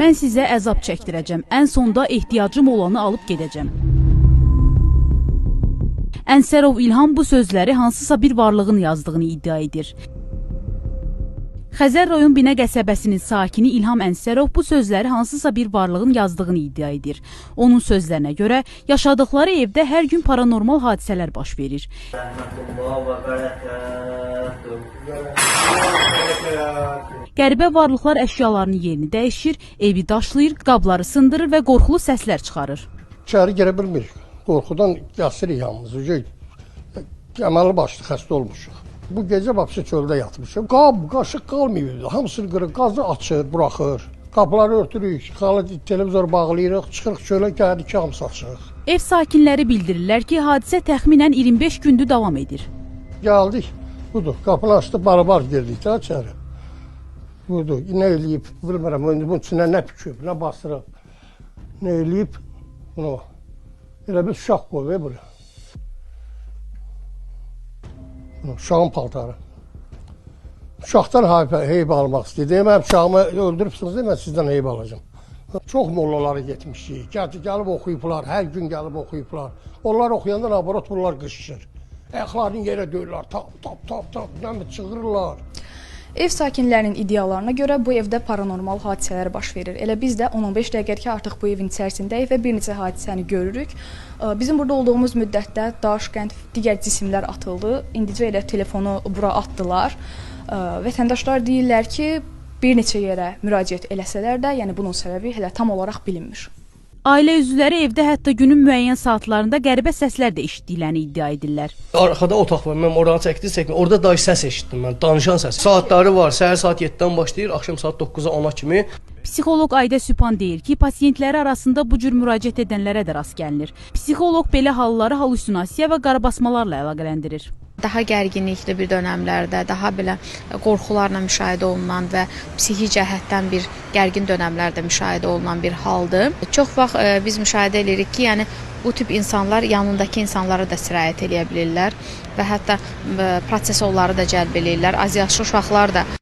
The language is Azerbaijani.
Mən sizə əzab çəkdirəcəm. Ən sonda ehtiyacım olanı alıb gedəcəm. Ənsərov İlham bu sözləri hansısa bir varlığın yazdığını iddia edir. Xəzər rayon Binə qəsəbəsinin sakini İlham Ənsərov bu sözləri hansısa bir varlığın yazdığını iddia edir. Onun sözlərinə görə yaşadıqları evdə hər gün paranormal hadisələr baş verir. Qəribə varlıqlar əşyalarının yerini dəyişir, evi daşlayır, qabları sındırır və qorxulu səslər çıxarır. İçəri girə bilmirik. Qorxudan yasırıq yalnız. Gəməli başlı xəstə olmuşuq. Bu gecə vəbsə çöldə yatmışıq. Qab, qaşıq qalmayıb. Hamısını qırıq, qazı açır, buraxır. Qapıları örtürük, xalı televizor bağlayırıq, çıxırıq çölə gəlirik ki, hamısı açırıq. Ev sakinləri bildirirlər ki, hadisə təxminən 25 gündür davam edir. Gəldik. Budur, qapını açdı, barabar girdik də içəri. Budur, nə eləyib, bilmirəm, bunun içinə nə püküb, nə basırıb, nə eləyib, bunu. Elə bir uşaq qoyub buraya. Şahın paltarı. Şahdan heybe almak istedi. Demem Şahımı öldürübsünüz demem sizden heybe alacağım. Çox mollaları getmişik. Gəl, gəlib oxuyublar, hər gün gəlib oxuyublar. Onlar oxuyanda laboratorlar qışışır. Əxlarını yerə döyürlər, tap, tap, tap, tap, nə mi çığırırlar. Ev sakinlərinin iddialarına görə bu evdə paranormal hadisələr baş verir. Elə biz də 10-15 dəqiqədir ki, artıq bu evin içərisindəyik və bir neçə hadisəni görürük. Bizim burada olduğumuz müddətdə daş, qənd, digər cisimlər atıldı. İndicə elə telefonu bura atdılar. Vətəndaşlar deyirlər ki, bir neçə yerə müraciət eləsələr də, yəni bunun səbəbi hələ tam olaraq bilinmir. Ailə üzvləri evdə hətta günün müəyyən saatlarında qəribə səslər də eşitdiklərini iddia edirlər. Arxada otaq var. Mən oranı çəkdi, çəkdim. Orada dayı səs eşitdim mən, danışan səs. Saatları var. Səhər saat 7-dən başlayır, axşam saat 9-a 10-a kimi. Psixoloq Aydə Süpan deyir ki, pasiyentləri arasında bu cür müraciət edənlərə də rast gəlinir. Psixoloq belə halları halüsinasiya və qarabasmalarla əlaqələndirir. Daha gərginlikli bir dönəmlərdə, daha belə qorxularla müşahidə olunan və psixi cəhətdən bir gərgin dönəmlərdə müşahidə olunan bir haldır. Çox vaxt e, biz müşahidə edirik ki, yəni bu tip insanlar yanındakı insanlara da sirayət edə bilirlər və hətta e, proses onları da cəlb eləyirlər. Az yaşlı uşaqlar da